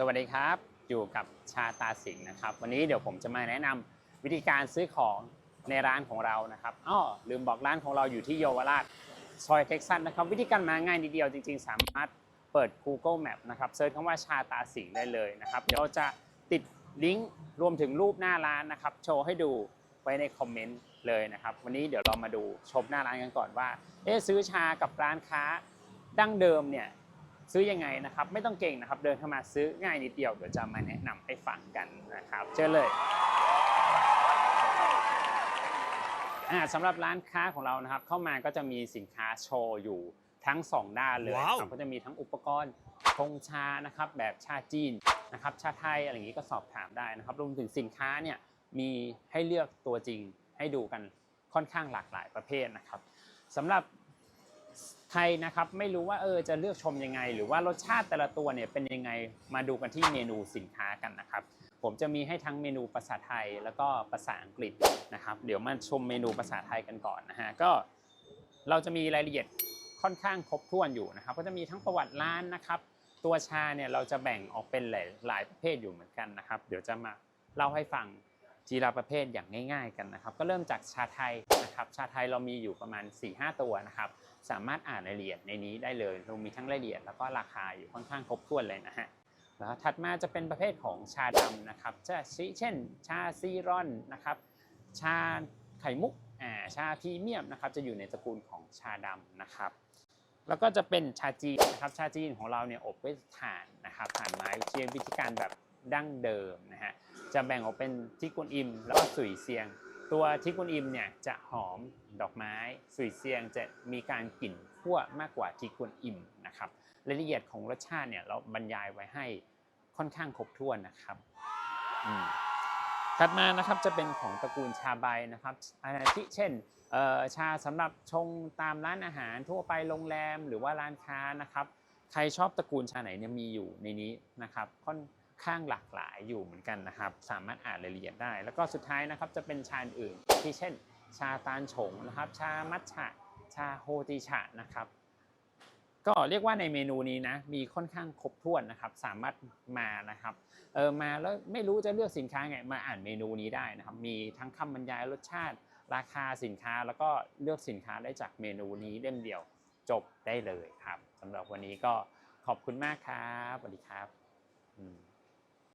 สวัสดีครับอยู่กับชาตาสิงห์นะครับ วันนี้เดี๋ยวผมจะมาแนะนำวิธีการซื้อของในร้านของเรานะครับอ้อลืมบอกร้านของเราอยู่ที่เยาวราชซอยเท็กซัสนะครับ วิธีการมาง่ายนิดเดียวจริง ๆ สามารถเปิด Google Map นะครับเซิร์ชคำว่าชาตาสิงห์ได้เลยนะครับ เดี๋ยวเราจะติดลิงก์รวมถึงรูปหน้าร้านนะครับ โชว์ให้ดูไว้ในคอมเมนต์เลยนะครับ วันนี้เดี๋ยวเรามาดูชมหน้าร้านกันก่อนว่าเอ๊ซื้อชากับร้านค้าดั้งเดิมเนี่ย ซื้อยังไงนะครับไม่ต้องเก่งนะครับ เดินเข้ามาซื้อง่ายนิดเดียวเดี๋ยวจะมาแนะนำให้ฟังกันนะครับเจอเลยอ่าสำหรับร้านค้าของเรานะครับ เข้ามาก็จะมีสินค้าโชว์อยู่ทั้ง 2 ด้านเลยว้าวครับก็จะมีทั้งอุปกรณ์ชงชานะครับแบบชาจีนนะครับชาไทยอะไรอย่างนี้ก็สอบถามได้นะครับรวมถึงสินค้าเนี่ยมีให้เลือกตัวจริงให้ดูกันค่อนข้างหลากหลายประเภทนะครับสำหรับ ใครนะครับไม่รู้ว่าเออจะเลือกชมยังไง หรือว่ารสชาติแต่ละตัวเนี่ยเป็นยังไงมาดูกันที่เมนูสินค้ากันนะครับ ผมจะมีให้ทั้งเมนูภาษาไทยแล้วก็ภาษาอังกฤษนะครับ เดี๋ยวมาชมเมนูภาษาไทยกันก่อนนะฮะก็เราจะมีรายละเอียดค่อนข้างครบถ้วนอยู่นะครับ ก็จะมีทั้งประวัติร้านนะครับ ตัวชาเนี่ยเราจะแบ่งออกเป็นหลายหลายประเภทอยู่เหมือนกันนะครับ เดี๋ยวจะมาเล่าให้ฟัง ทีละประเภทอย่างง่าย ๆ กันนะครับ ก็เริ่มจากชาไทยนะครับชาไทยเรามีอยู่ประมาณ 4-5 ตัวนะครับ สามารถอ่านรายละเอียดในนี้ได้เลยเรามีทั้งรายละเอียดแล้วก็ราคาอยู่ค่อนข้างครบถ้วนเลยนะฮะแล้วถัดมาจะเป็นประเภทของชาดำนะครับจะเช่น ชาซีรอนนะครับชาไข่มุกอ่าชาพรีเมียมนะครับจะอยู่ในตระกูลของชาดำนะครับ แล้วก็จะเป็นชาจีนนะครับชาจีนของเราเนี่ยอบด้วยถ่านนะครับถ่านไม้เชียงวิธีการแบบ ดั้งเดิมนะฮะจะแบ่งออกเป็นทิกุนอิมแล้วก็สุยเซียง ตัวทิกุนอิมเนี่ยจะหอมดอกไม้สุยเซียงจะมีการกลิ่นคั่วมากกว่าทิกุนอิมนะครับรายละเอียดของรสชาติเนี่ยเราบรรยายไว้ให้ค่อนข้างครบถ้วนนะครับอืมถัดมานะครับจะเป็นของตระกูลชาใบนะครับอาทิเช่นเอ่อชาสำหรับชงตามร้านอาหารทั่วไปโรงแรมหรือว่าร้านค้านะครับ ใครชอบตระกูลชาไหนเนี่ยมีอยู่ในนี้นะครับค่อน ข้างหลากหลายอยู่เหมือนกันนะครับ สามารถอ่านรายละเอียดได้ แล้วก็สุดท้ายนะครับจะเป็นชาอื่น ที่เช่น ชาตาลฉงนะครับ ชามัทฉะ ชาโฮจิฉะนะครับ ก็เรียกว่าในเมนูนี้นะมีค่อนข้างครบถ้วนนะครับ สามารถมานะครับเออมาแล้วไม่รู้จะเลือกสินค้าไงมาอ่านเมนูนี้ได้นะครับ มีทั้งคำบรรยายรสชาติ ราคาสินค้าแล้วก็เลือกสินค้าได้จากเมนูนี้เล่มเดียวจบได้เลยครับสำหรับวันนี้ก็ขอบคุณมากครับสวัสดีครับอืม